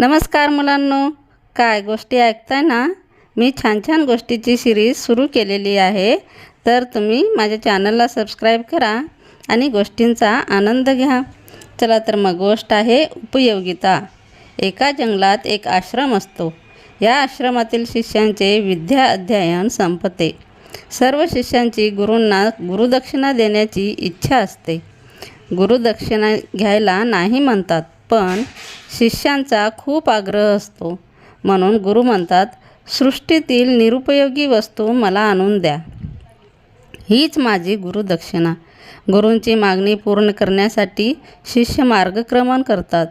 नमस्कार मुलांनो. काय गोष्टी ऐकताय ना? मी छान छान गोष्टीची सिरीज सुरू केलेली आहे. तर तुम्ही माझ्या चॅनलला सबस्क्राईब करा आणि गोष्टींचा आनंद घ्या. चला तर मग गोष्ट आहे उपयोगिता. एका जंगलात एक आश्रम असतो. या आश्रमातील शिष्यांचे विद्या अध्ययन संपते. सर्व शिष्यांची गुरूंना गुरुदक्षिणा देण्याची इच्छा असते. गुरुदक्षिणा घ्यायला नाही म्हणतात. पण शिष्यांचा खूप आग्रह असतो. म्हणून गुरु म्हणतात सृष्टीतील निरुपयोगी वस्तू मला आणून द्या. हीच माझी गुरुदक्षिणा गुरूंची मागणी पूर्ण करण्यासाठी शिष्य मार्गक्रमण करतात.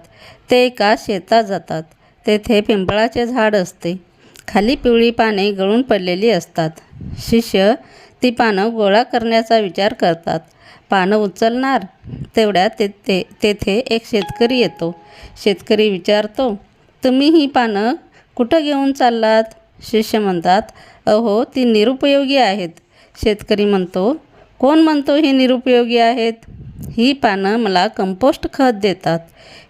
ते एका शेतात जातात. तेथे पिंपळाचे झाड असते. खाली पिवळी पाने गळून पडलेली असतात. शिष्य ती पानं गोळा करण्याचा विचार करतात. पानं उचलणार तेवढ्यात ते ते तेथे एक शेतकरी येतो. शेतकरी विचारतो तुम्ही ही पानं कुठं घेऊन चाललात? शिष्य म्हणतात अहो ती निरुपयोगी आहेत. शेतकरी म्हणतो कोण म्हणतो ही निरुपयोगी आहेत? ही पानं मला कंपोस्ट खत देतात.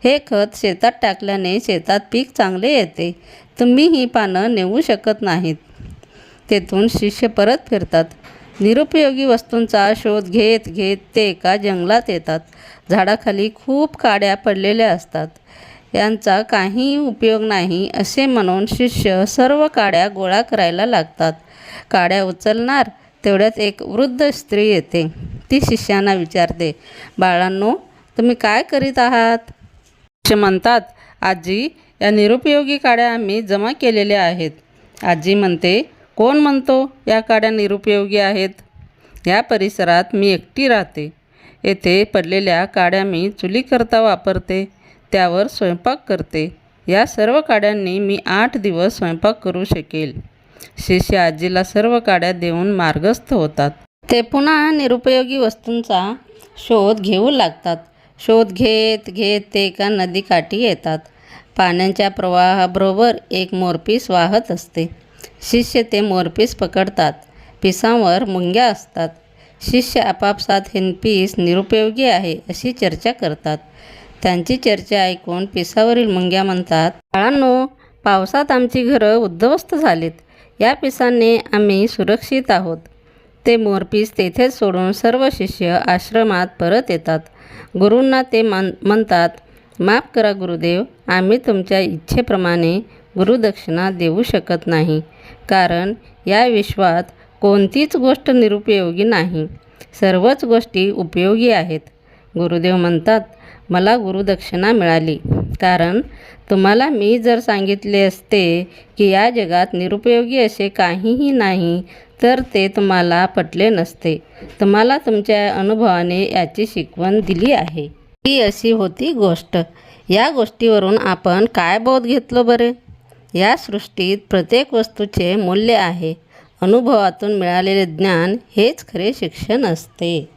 हे खत शेतात टाकल्याने शेतात पीक चांगले येते. तुम्ही ही पानं नेऊ शकत नाहीत. तेथून शिष्य परत फिरतात. निरुपयोगी वस्तूंचा शोध घेत घेत ते एका जंगलात येतात. झाडाखाली खूप काड्या पडलेल्या असतात. यांचा काही उपयोग नाही असे म्हणून शिष्य सर्व काड्या गोळा करायला लागतात. काड्या उचलणार तेवढ्यात एक वृद्ध स्त्री येते. ती शिष्यांना विचारते बाळांनो तुम्ही काय करीत आहात? शिष्य म्हणतात आजी या निरुपयोगी काड्या आम्ही जमा केलेल्या आहेत. आजी म्हणते कोण म्हणतो या काड्या निरुपयोगी आहेत? या परिसरात मी एकटी राहते. येथे पडलेल्या काड्या मी चुलीकरता वापरते त्यावर स्वयंपाक करते. या सर्व काड्यांनी मी आठ दिवस स्वयंपाक करू शकेल. शिष्य आजीला सर्व काड्या देऊन मार्गस्थ होतात. ते पुन्हा निरुपयोगी वस्तूंचा शोध घेऊ लागतात. शोध घेत घेत ते एका नदीकाठी येतात. पाण्याच्या प्रवाहाबरोबर एक मोरपीस वाहत असते. शिष्य ते मोरपीस पकडतात. पिसांवर मुंग्या असतात. शिष्य आपापसात हे पीस निरुपयोगी आहे अशी चर्चा करतात. त्यांची चर्चा ऐकून पिसावरील मुंग्या म्हणतात बाळांनो पावसात आमची घरं उद्ध्वस्त झालीत. या पिसांनी आम्ही सुरक्षित आहोत. ते मोरपीस तेथेच सोडून सर्व शिष्य आश्रमात परत येतात. गुरूंना ते मान म्हणतात माफ करा गुरुदेव आम्ही तुमच्या इच्छेप्रमाणे गुरुदक्षिणा देऊ शकत नाही. कारण या विश्वात कोणतीच गोष्ट निरुपयोगी नाही. सर्वच गोष्टी उपयोगी आहेत. गुरुदेव म्हणतात मला गुरुदक्षिणा मिळाली. कारण तुम्हाला मी जर सांगितले असते की या जगात निरुपयोगी असे काहीही नाही तर ते तुम्हाला पटले नसते. तुम्हाला तुमच्या अनुभवाने याची शिकवण दिली आहे. ही अशी होती गोष्ट. या गोष्टीवरून आपण काय बोध घेतलो बरे? या सृष्टीत प्रत्येक वस्तूचे मूल्य आहे. अनुभवातून मिळालेले ज्ञान हेच खरे शिक्षण असते.